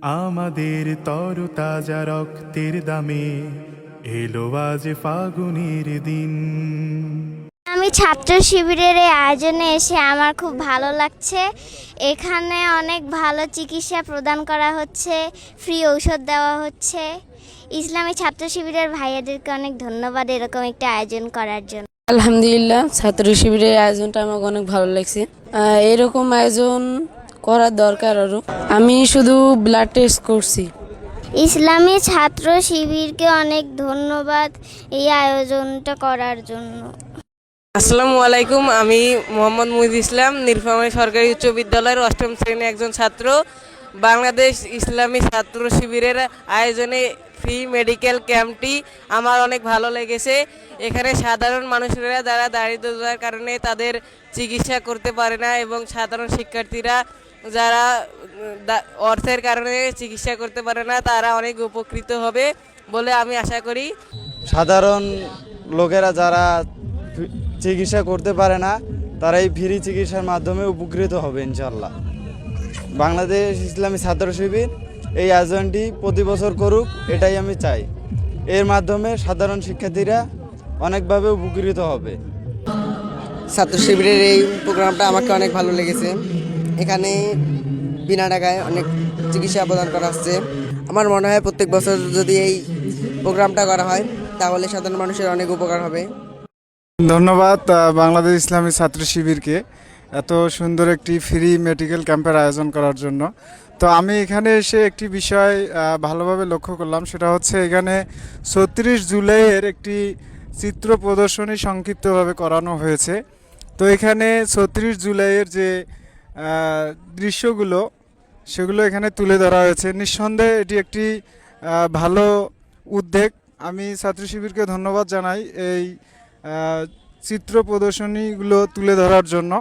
আমাদের তরতাজা রক্তের দামে এলো আজ ফাগুনের দিন। আমি ছাত্র শিবিরের এই আয়োজনে এসে আমার খুব ভালো লাগছে। এখানে অনেক ভালো চিকিৎসা প্রদান করা হচ্ছে ফ্রি ঔষধ দেওয়া হচ্ছে। ইসলামী ছাত্র শিবিরের ভাইয়াদেরকে অনেক ধন্যবাদ এরকম একটা আয়োজন করার জন্য। আলহামদুলিল্লাহ ছাত্র শিবিরের আয়োজনটা আমাকে অনেক ভালো লাগছে। এরকম আয়োজন করার দরকার আরও আমি শুধু ব্লাড টেস্ট করছি। ইসলামী ছাত্র শিবিরকে অনেক ধন্যবাদ এই আয়োজনটা করার জন্য। আসসালামু আলাইকুম আমি মোহাম্মদ মুহিদ ইসলাম নীলফামারী সরকারি উচ্চ বিদ্যালয়ের অষ্টম শ্রেণির একজন ছাত্র। বাংলাদেশ ইসলামী ছাত্র শিবিরের আয়োজনে ফ্রি মেডিকেল ক্যাম্পটি আমার অনেক ভালো লেগেছে। এখানে সাধারণ মানুষেরা যারা দারিদ্রতার কারণে তাদের চিকিৎসা করতে পারে না এবং সাধারণ শিক্ষার্থীরা যারা অর্থের কারণে চিকিৎসা করতে পারে না তারা অনেক উপকৃত হবে বলে আমি আশা করি। সাধারণ লোকেরা যারা চিকিৎসা করতে পারে না তারা এই ফ্রি চিকিৎসার মাধ্যমে উপকৃত হবে ইনশাল্লাহ বাংলাদেশ ইসলামী ছাত্র শিবির এই আয়োজনটি প্রতি বছর করুক এটাই আমি চাই। এর মাধ্যমে সাধারণ শিক্ষার্থীরা অনেকভাবে উপকৃত হবে। ছাত্র শিবিরের এই প্রোগ্রামটা আমাকে অনেক ভালো লেগেছে। এখানে বিনা টাকায় অনেক চিকিৎসা প্রদান করা হচ্ছে। আমার মনে হয় প্রত্যেক বছর যদি এই প্রোগ্রামটা করা হয়, তাহলে সাধারণ মানুষের অনেক উপকার হবে। ধন্যবাদ বাংলাদেশ ইসলামী ছাত্র শিবিরকে এত সুন্দর একটি ফ্রি মেডিকেল ক্যাম্পের আয়োজন করার জন্য। তো আমি এখানে এসে একটি বিষয় ভালোভাবে লক্ষ্য করলাম, সেটা হচ্ছে এখানে ছত্রিশ জুলাইয়ের একটি চিত্র প্রদর্শনী সংক্ষিপ্তভাবে করানো হয়েছে। তো এখানে ছত্রিশ জুলাইয়ের যে দৃশ্যগুলো, সেগুলো এখানে তুলে ধরা হয়েছে। নিঃসন্দেহে এটি একটি ভালো উদ্যোগ। আমি ছাত্র শিবিরকে ধন্যবাদ জানাই এই চিত্র প্রদর্শনীগুলো তুলে ধরার জন্য।